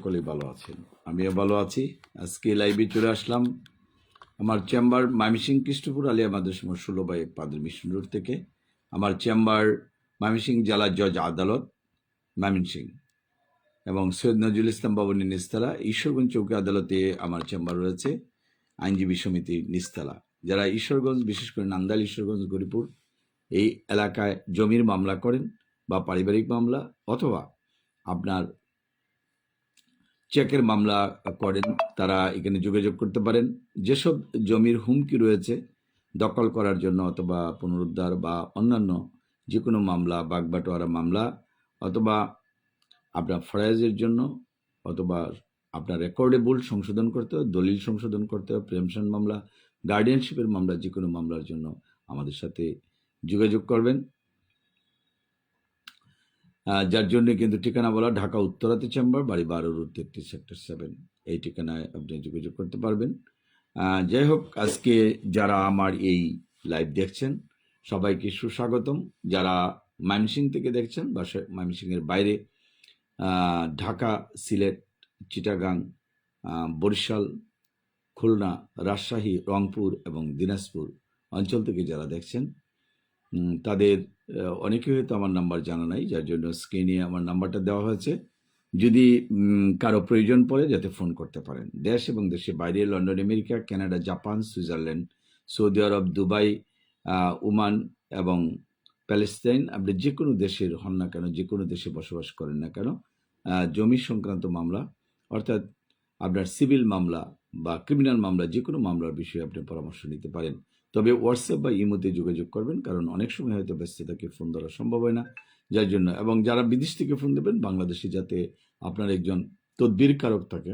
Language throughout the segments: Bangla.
সকলেই ভালো আছেন। আমিও ভালো আছি। আজকে লাইভে চলে আসলাম আমার চেম্বার মামিসিং কৃষ্ণপুর আলিয়া মাদ্রাসা ষোলো বাই পাদের মিশন রোড থেকে। আমার চেম্বার মামিসিং জেলা জজ আদালত মামিনসিং এবং সৈয়দ নজরুল ইসলাম ভবনের নিস্তালা, ঈশ্বরগঞ্জ চৌকি আদালতে আমার চেম্বার রয়েছে, আইনজীবী সমিতির নিস্তালা। যারা ঈশ্বরগঞ্জ, বিশেষ করে নান্দাল ঈশ্বরগঞ্জ গরিপুর এই এলাকায় জমির মামলা করেন বা পারিবারিক মামলা অথবা আপনার চেকের মামলা করেন, তারা এখানে যোগাযোগ করতে পারেন। যেসব জমির হুমকি রয়েছে, দখল করার জন্য অথবা পুনরুদ্ধার বা অন্যান্য যে কোনো মামলা, বাগবাটোয়ারা মামলা, অথবা আপনার ফরাইজের জন্য, অথবা আপনার রেকর্ডেবল সংশোধন করতে হবে দলিল সংশোধন করতে হবে প্রেমশন মামলা গার্ডিয়ানশিপের মামলা যে কোনো মামলার জন্য আমাদের সাথে যোগাযোগ করবেন। যার জন্য কিন্তু ঠিকানা বলা ঢাকা উত্তরাতে চেম্বার, বাড়ি বারো রোড তেত্রিশ সেক্টর সেভেন এই ঠিকানায় আপনি যোগাযোগ করতে পারবেন। যাই হোক, আজকে যারা আমার এই লাইভ দেখছেন, সবাইকে সুস্বাগতম। যারা মাইমসিং থেকে দেখছেন বা মাইমসিংয়ের বাইরে ঢাকা, সিলেট, চিটাগাং বরিশাল, খুলনা, রাজশাহী, রংপুর এবং দিনাজপুর অঞ্চল থেকে যারা দেখছেন তাদের অনেকে হয়তো আমার নাম্বার জানা নাই, যার জন্য স্ক্রিনে আমার নাম্বারটা দেওয়া হয়েছে। যদি কারও প্রয়োজন পড়ে যাতে ফোন করতে পারেন। দেশ এবং দেশের বাইরে, London, America, Canada, Japan, Switzerland, Saudi Arab, Dubai Oman এবং প্যালেস্তাইন, আপনি যে কোনো দেশের হন না কেন যে কোনো দেশে বসবাস করেন না কেন জমি সংক্রান্ত মামলা, অর্থাৎ আপনার সিভিল মামলা বা ক্রিমিনাল মামলা যে কোনো মামলার বিষয়ে আপনি পরামর্শ নিতে পারেন। তবে হোয়াটসঅ্যাপ বা ইমোতে যোগাযোগ করবেন, কারণ অনেক সময় হয়তো ব্যস্ততাকে ফোন ধরা সম্ভব হয় না। যার জন্য, এবং যারা বিদেশ থেকে ফোন দেবেন, বাংলাদেশে যাতে আপনার একজন তদবির কারক থাকে,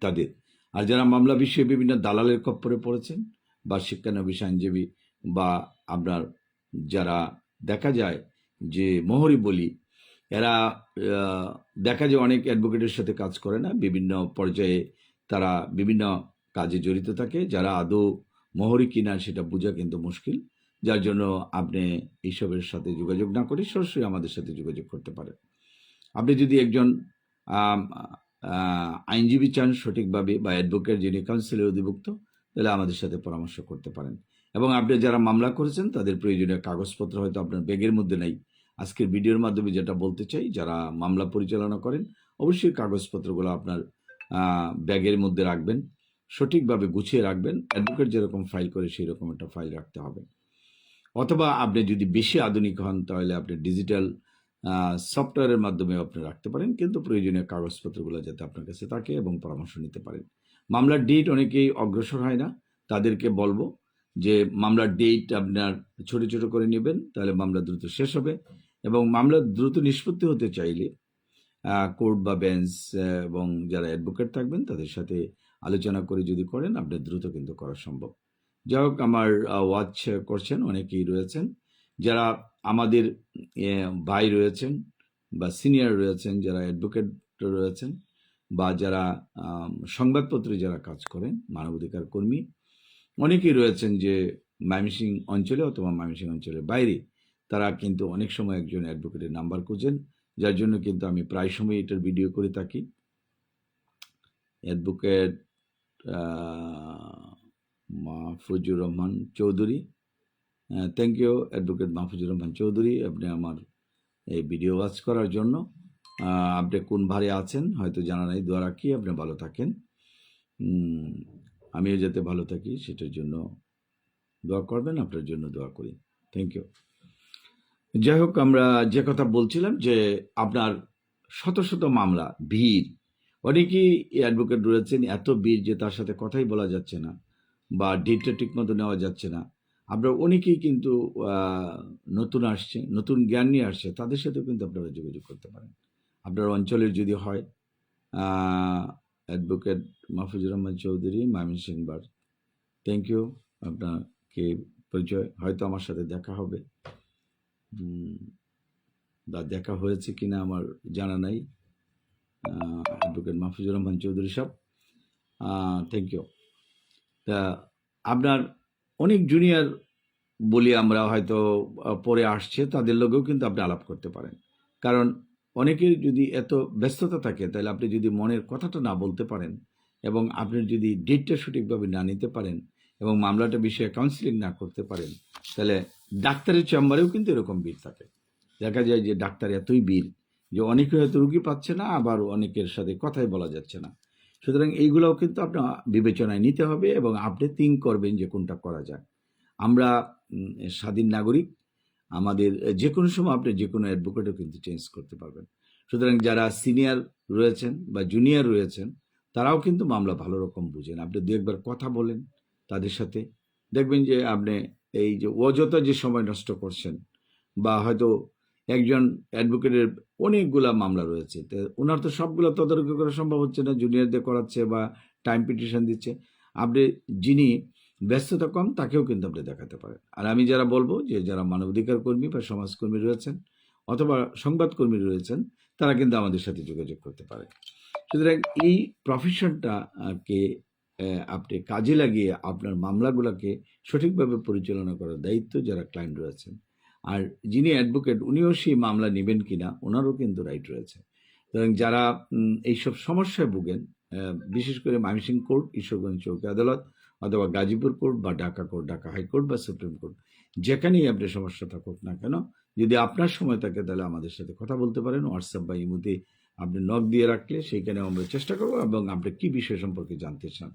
তাদের। আর যারা মামলা বিষয়ে বিভিন্ন দালালের কপ্পরে পড়েছেন, বা শিক্ষানবিশ আইনজীবী বা আপনার যারা দেখা যায় যে মোহরি বলি, এরা দেখা যায় অনেক অ্যাডভোকেটের সাথে কাজ করে না। বিভিন্ন পর্যায়ে তারা বিভিন্ন কাজে জড়িত থাকে, যারা আদৌ মোহরি কিনা সেটা বোঝা কিন্তু মুশকিল। যার জন্য আপনি এইসবের সাথে যোগাযোগ না করে সরাসরি আমাদের সাথে যোগাযোগ করতে পারেন। আপনি যদি একজন আইনজীবী চান সঠিকভাবে বা অ্যাডভোকেট যিনি কাউন্সিলের অধিভুক্ত, তাহলে আমাদের সাথে পরামর্শ করতে পারেন। এবং আপনি যারা মামলা করেছেন, তাদের প্রয়োজনীয় কাগজপত্র হয়তো আপনার ব্যাগের মধ্যে নাই। আজকের ভিডিওর মাধ্যমে যেটা বলতে চাই, যারা মামলা পরিচালনা করেন, অবশ্যই কাগজপত্রগুলো আপনার ব্যাগের মধ্যে রাখবেন। সঠিকভাবে গুছিয়ে রাখবেন। অ্যাডভোকেট যেরকম ফাইল করে সেই রকম একটা ফাইল রাখতে হবে। অথবা আপনি যদি বেশি আধুনিক হন, তাহলে আপনি ডিজিটাল সফটওয়্যারের মাধ্যমে আপনি রাখতে পারেন। কিন্তু প্রয়োজনীয় কাগজপত্রগুলো যাতে আপনার কাছে থাকে এবং পরামর্শ নিতে পারেন। মামলার ডেট অনেকেই অগ্রসর হয় না। তাদেরকে বলব যে, মামলার ডেট আপনার ছোট ছোট করে নেবেন, তাহলে মামলা দ্রুত শেষ হবে। এবং মামলা দ্রুত নিষ্পত্তি হতে চাইলে কোর্ট বা বেঞ্চ এবং যারা অ্যাডভোকেট থাকবেন, তাদের সাথে আলোচনা করে যদি করেন আপনার দ্রুত কিন্তু করা সম্ভব। যাই হোক, আমার ওয়াচ করছেন, অনেকেই রয়েছেন। যারা আমাদের ভাই রয়েছেন বা সিনিয়র রয়েছেন, যারা অ্যাডভোকেট রয়েছেন বা যারা সংবাদপত্রে যারা কাজ করেন, মানবাধিকার কর্মী, অনেকেই রয়েছেন যে ময়মনসিং অঞ্চলে অথবা ময়মনসিং অঞ্চলের বাইরে, তারা কিন্তু অনেক সময় একজন অ্যাডভোকেটের নাম্বার খুঁজেন, যার জন্য কিন্তু আমি প্রায় সময় এটার ভিডিও করে থাকি। Advocate Mahfuzur Rahman Chowdhury. Thank you advocate Mahfuzur Rahman Chowdhury, আপনি আমার এই ভিডিও ওয়াচ করার জন্য। আপনি কোন ভারে আছেন হয়তো জানা নাই, দোয়া রাখি, আপনি ভালো থাকেন। আমিও যাতে ভালো থাকি, সেটার জন্য দোয়া করবেন, আপনার জন্য দোয়া করি। থ্যাংক ইউ যাই হোক, আমরা যে কথা বলছিলাম যে আপনার শত শত মামলা, ভিড় অনেকেই এই অ্যাডভোকেট রয়েছেন, এত বীর যে তার সাথে কথাই বলা যাচ্ছে না বা ডেটটা ঠিক মতো নেওয়া যাচ্ছে না। আপনার অনেকেই কিন্তু নতুন আসছে, নতুন জ্ঞান নিয়ে আসছে, তাদের সাথেও কিন্তু আপনারা যোগাযোগ করতে পারেন। আপনার অঞ্চলের যদি হয় অ্যাডভোকেট মাহফুজুর রহমান চৌধুরী মামিন সিংবার থ্যাংক ইউ আপনাকে পরিচয়, হয়তো আমার সাথে দেখা হবে। বা দেখা হয়েছে কিনা আমার জানা নাই। অ্যাডভোকেট মাহফুজুর রহমান চৌধুরী সাহেব। থ্যাংক ইউ তা, আপনার অনেক জুনিয়র বলি আমরা হয়তো পরে আসছে, তাদের লোকেও কিন্তু আপনি আলাপ করতে পারেন। কারণ অনেকের যদি এত ব্যস্ততা থাকে, তাহলে আপনি যদি মনের কথাটা না বলতে পারেন, এবং আপনি যদি ডেটটা সঠিকভাবে না নিতে পারেন, এবং মামলাটা বিষয়ে কাউন্সিলিং না করতে পারেন, তাহলে ডাক্তারের চেম্বারেও কিন্তু এরকম ভিড় থাকে। দেখা যায় যে ডাক্তার এতই ভিড় যে অনেকে হয়তো রুগী পাচ্ছে না, আবার অনেকের সাথে কথাই বলা যাচ্ছে না। সুতরাং এইগুলোও কিন্তু আপনার বিবেচনায় নিতে হবে এবং আপনি থিঙ্ক করবেন যে কোনটা করা যায় আমরা স্বাধীন নাগরিক, আমাদের যে কোনো সময় আপনি যে কোনো অ্যাডভোকেটও কিন্তু চেঞ্জ করতে পারবেন। সুতরাং যারা সিনিয়র রয়েছেন বা জুনিয়র রয়েছেন, তারাও কিন্তু মামলা ভালো রকম বুঝেন। আপনি দু একবার কথা বলেন তাদের সাথে। দেখবেন যে আপনি এই যে অযথা যে সময় নষ্ট করছেন বা হয়তো একজন অ্যাডভোকেটের অনেকগুলা মামলা রয়েছে। তো ওনার তো সবগুলো তদারকি করা সম্ভব হচ্ছে না, জুনিয়রদের করাচ্ছে বা টাইম পিটিশন দিচ্ছে। আপনি, যিনি ব্যস্ততা কম, তাকেও কিন্তু আপনি দেখাতে পারেন। আর আমি যারা বলব যে যারা মানবাধিকার কর্মী বা সমাজকর্মী রয়েছেন অথবা সংবাদকর্মী রয়েছেন, তারা কিন্তু আমাদের সাথে যোগাযোগ করতে পারে। সুতরাং এই প্রফেশনটাকে আপনি কাজে লাগিয়ে আপনার মামলাগুলোকে সঠিকভাবে পরিচালনা করার দায়িত্ব যারা ক্লায়েন্ট রয়েছেন আর যিনি অ্যাডভোকেট উনিও সেই মামলা নেবেন কিনা, ওনারও কিন্তু রাইট রয়েছে। সুতরাং যারা এইসব সমস্যায় ভুগেন বিশেষ করে ময়মনসিং কোর্ট, ঈশ্বরগঞ্জ চৌকি আদালত, অথবা গাজীপুর কোর্ট, বা Dhaka court, Dhaka high court বা সুপ্রিম কোর্ট, যেখানেই আপনি সমস্যা থাকুক না কেন, যদি আপনার সময় থাকে তাহলে আমাদের সাথে কথা বলতে পারেন। হোয়াটসঅ্যাপ বা ইমুতে আপনি নক দিয়ে রাখলে সেইখানে আমরা চেষ্টা করব এবং আপনি কি বিষয় সম্পর্কে জানতে চান।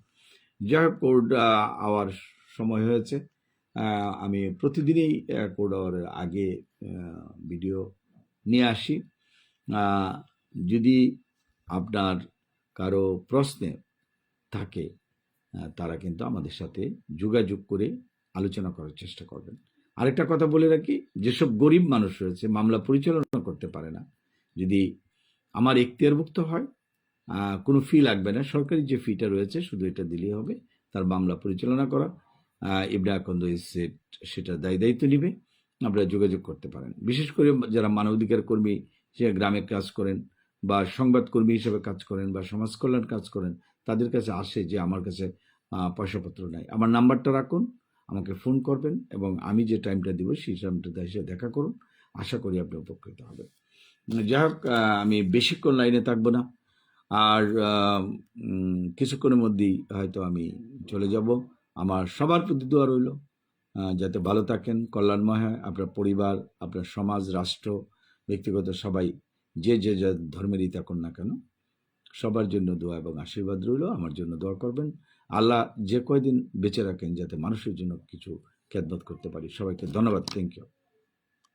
হোক, কোর্ট আওয়ার সময় হয়েছে। আমি প্রতিদিনই কোর্ট আওয়ারের আগে ভিডিও নিয়ে আসি। যদি আপনার কারও প্রশ্নে থাকে তারা কিন্তু আমাদের সাথে যোগাযোগ করে আলোচনা করার চেষ্টা করবেন। আরেকটা কথা বলে রাখি, যেসব গরিব মানুষ রয়েছে, মামলা পরিচালনা করতে পারে না। যদি আমার এখতিয়ারভুক্ত হয় কোনো ফি লাগবে না। সরকারি যে ফিটা রয়েছে, শুধু এটা দিলেই হবে, তার মামলা পরিচালনা করা। ইবরা আকন্দ সেট সেটা দায়ী, দায়িত্ব নিবে, আপনারা যোগাযোগ করতে পারেন। বিশেষ করে যারা মানবাধিকার কর্মী সে গ্রামে কাজ করেন বা সংবাদকর্মী হিসেবে কাজ করেন বা সমাজ কল্যাণ কাজ করেন, তাদের কাছে আসে যে আমার কাছে পয়সাপত্র নাই। আমার নাম্বারটা রাখুন, আমাকে ফোন করবেন এবং আমি যে টাইমটা দিব সেই টাইমটা এসে দেখা করুন। আশা করি আপনি উপকৃত হবেন। যাই হোক আমি বেশিক্ষণ লাইনে থাকব না। আর কিছুক্ষণের মধ্যেই হয়তো আমি চলে যাব। আমার সবার প্রতি দোয়া রইল। যাতে ভালো থাকেন, কল্যাণময় হয়। আপনার পরিবার, আপনার সমাজ, রাষ্ট্র, ব্যক্তিগত সবাই যে যে, যা ধর্মেরই থাকুন না কেন, সবার জন্য দোয়া এবং আশীর্বাদ রইল। আমার জন্য দোয়া করবেন। আল্লাহ যে কয়দিন বেঁচে রাখেন যাতে মানুষের জন্য কিছু খেদমত করতে পারি। সবাইকে ধন্যবাদ। Thank you